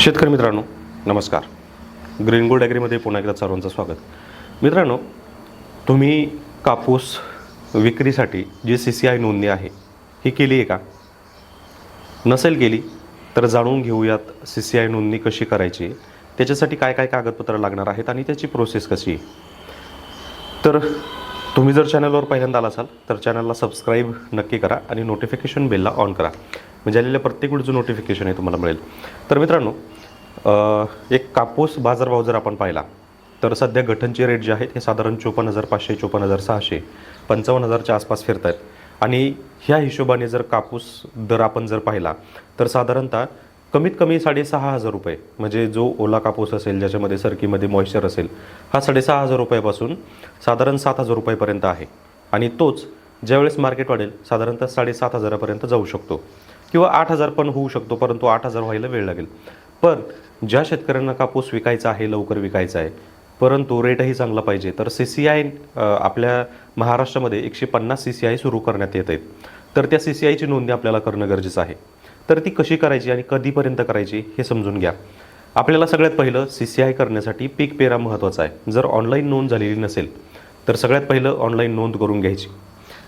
शेतकरी मित्रांनो नमस्कार. ग्रीन गोल्ड ॲग्रीमध्ये पुन्हा एकदा सर्वांचं स्वागत. मित्रांनो तुम्ही कापूस विक्रीसाठी जी सी सी आय नोंदणी आहे ही केली आहे का? नसेल केली तर जाणून घेऊयात सी सी आय नोंदणी कशी करायची त्याच्यासाठी काय काय कागदपत्रं लागणार आहेत आणि त्याची प्रोसेस कशी आहे? तर तुम्ही जर चॅनलवर पहिल्यांदा आला असाल तर चॅनलला सबस्क्राईब नक्की करा आणि नोटिफिकेशन बेलला ऑन करा. म्हणजे आलेल्या प्रत्येक व्हिडिओचं नोटिफिकेशन आहे तुम्हाला मिळेल. तर मित्रांनो एक कापूस बाजारभाव जर आपण पाहिला तर सध्या गठनचे रेट जे आहेत हे साधारण चोपन्न हजार पाचशे चोपन्न हजार सहाशे पंचावन्न हजारच्या आसपास फिरत आहेत आणि ह्या हिशोबाने जर कापूस दर आपण जर पाहिला तर साधारणतः कमीत कमी साडेसहा हजार रुपये म्हणजे जो ओला कापूस असेल ज्याच्यामध्ये सरकीमध्ये मॉइश्चर असेल हा साडेसहा हजार रुपयापासून साधारण सात हजार रुपयापर्यंत आहे. आणि तोच ज्यावेळेस मार्केट वाढेल साधारणतः साडेसात हजारापर्यंत जाऊ शकतो. किंवा आठ हजार पण होऊ शकतो परंतु आठ हजार व्हायला वेळ लागेल. पण ज्या शेतकऱ्यांना कापूस विकायचा आहे लवकर विकायचा आहे परंतु रेटही चांगला पाहिजे तर सी सी आय आपल्या महाराष्ट्रामध्ये एकशे पन्नास सी सी आय सुरू करण्यात येत आहेत. तर त्या सी सी आयची नोंदणी आपल्याला करणं गरजेचं आहे. तर ती कशी करायची आणि कधीपर्यंत करायची हे समजून घ्या. आपल्याला सगळ्यात पहिलं सी सी आय करण्यासाठी पीक पेरा महत्त्वाचा आहे. जर ऑनलाईन नोंद झालेली नसेल तर सगळ्यात पहिलं ऑनलाईन नोंद करून घ्यायची.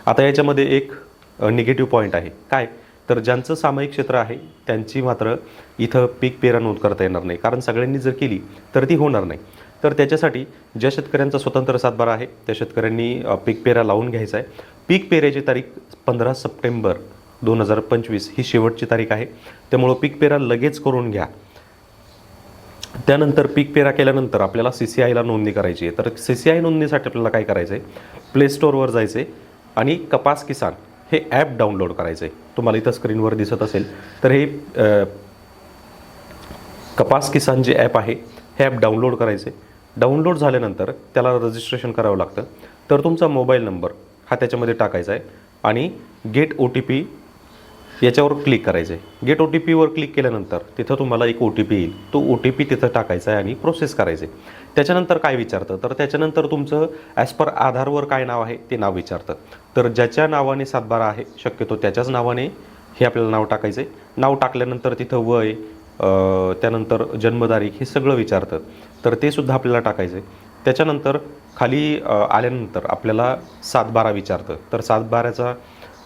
आता याच्यामध्ये एक निगेटिव्ह पॉईंट आहे. काय? तर ज्यांचं सामायिक क्षेत्र आहे त्यांची मात्र इथं पीक पेरा नोंद करता येणार नाही. कारण सगळ्यांनी जर केली तर ती होणार नाही. तर त्याच्यासाठी ज्या शेतकऱ्यांचा स्वतंत्र सातबारा आहे त्या शेतकऱ्यांनी पीक पेरा लावून घ्यायचा आहे. पीक पेऱ्याची तारीख पंधरा सप्टेंबर दोन हजार पंचवीस ही शेवटची तारीख आहे. त्यामुळं पीक पेरा लगेच करून घ्या. त्यानंतर पीक पेरा केल्यानंतर आपल्याला सी सी आयला नोंदणी करायची आहे. तर सी सी आय नोंदणीसाठी आपल्याला काय करायचं आहे प्ले स्टोअरवर जायचं आहे आणि कपास किसान हे ॲप डाउनलोड करायचं आहे तुम्हाला इथं स्क्रीनवर दिसत असेल तर हे कपास किसान जे ॲप आहे हे ॲप डाउनलोड करायचे डाउनलोड झाल्यानंतर त्याला रजिस्ट्रेशन करावं लागतं. तर तुमचा मोबाईल नंबर हा त्याच्यामध्ये टाकायचा आहे. आणि गेट ओ टी पी याच्यावर क्लिक करायचं आहे गेट ओ टी पीवर क्लिक केल्यानंतर तिथं तुम्हाला एक ओ टी पी येईल. तो ओ टी पी तिथं टाकायचा आहे आणि प्रोसेस करायचे त्याच्यानंतर काय विचारतं? तर त्याच्यानंतर तुमचं ॲज पर आधारवर काय नाव आहे ते नाव विचारतं. तर ज्याच्या नावाने सातबारा आहे शक्यतो त्याच्याच नावाने हे आपल्याला नाव टाकायचं आहे नाव टाकल्यानंतर तिथं वय त्यानंतर जन्मतारीख हे सगळं विचारतं. तर ते सुद्धा आपल्याला टाकायचं आहे त्याच्यानंतर खाली आल्यानंतर आपल्याला सातबारा विचारतं. तर सातबाऱ्याचा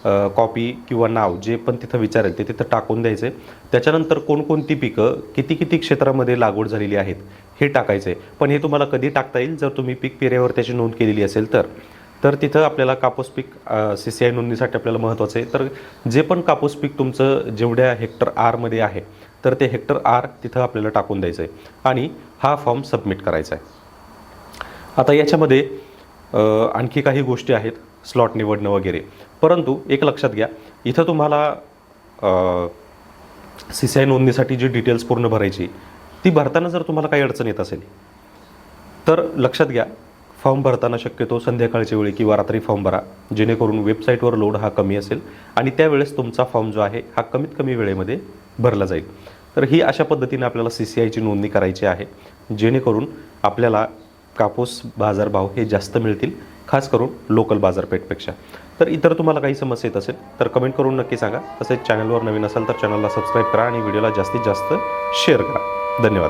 कॉपी किंवा नाव जे पण तिथं विचारेल ते तिथं टाकून द्यायचे. त्याच्यानंतर कोणकोणती पिकं किती किती क्षेत्रामध्ये लागवड झालेली आहेत हे टाकायचं. आहे पण हे तुम्हाला कधी टाकता येईल? जर तुम्ही पीक पेऱ्यावर त्याची नोंद केलेली असेल तर. तर तिथं आपल्याला कापूस पीक सी सी आय नोंदणीसाठी आपल्याला महत्त्वाचं आहे. तर जे पण कापूस पीक तुमचं जेवढ्या हेक्टर आरमध्ये आहे तर ते हेक्टर आर तिथं आपल्याला टाकून द्यायचं आहे. आणि हा फॉर्म सबमिट करायचा आहे. आता याच्यामध्ये आणखी काही गोष्टी आहेत स्लॉट निवडणं वगैरे. परंतु एक लक्षात घ्या इथं तुम्हाला सी सी आय नोंदणीसाठी जी डिटेल्स पूर्ण भरायची ती भरताना जर तुम्हाला काही अडचण येत असेल तर लक्षात घ्या फॉर्म भरताना शक्यतो संध्याकाळच्या वेळी किंवा रात्री फॉर्म भरा जेणेकरून वेबसाईटवर लोड हा कमी असेल आणि त्यावेळेस तुमचा फॉर्म जो आहे हा कमीत कमी वेळेमध्ये भरला जाईल. तर ही अशा पद्धतीने आपल्याला सी सी आयची नोंदणी करायची आहे जेणेकरून आपल्याला कापूस बाजारभाव हे जास्त मिळतील खास करून लोकल बाजारपेठपेक्षा. तर इतर तुम्हाला काही समस्या येत असेल तर कमेंट करून नक्की सांगा. तसेच चॅनलवर नवीन असाल तर चॅनलला सबस्क्राईब करा आणि व्हिडिओला जास्तीत जास्त शेअर करा. धन्यवाद.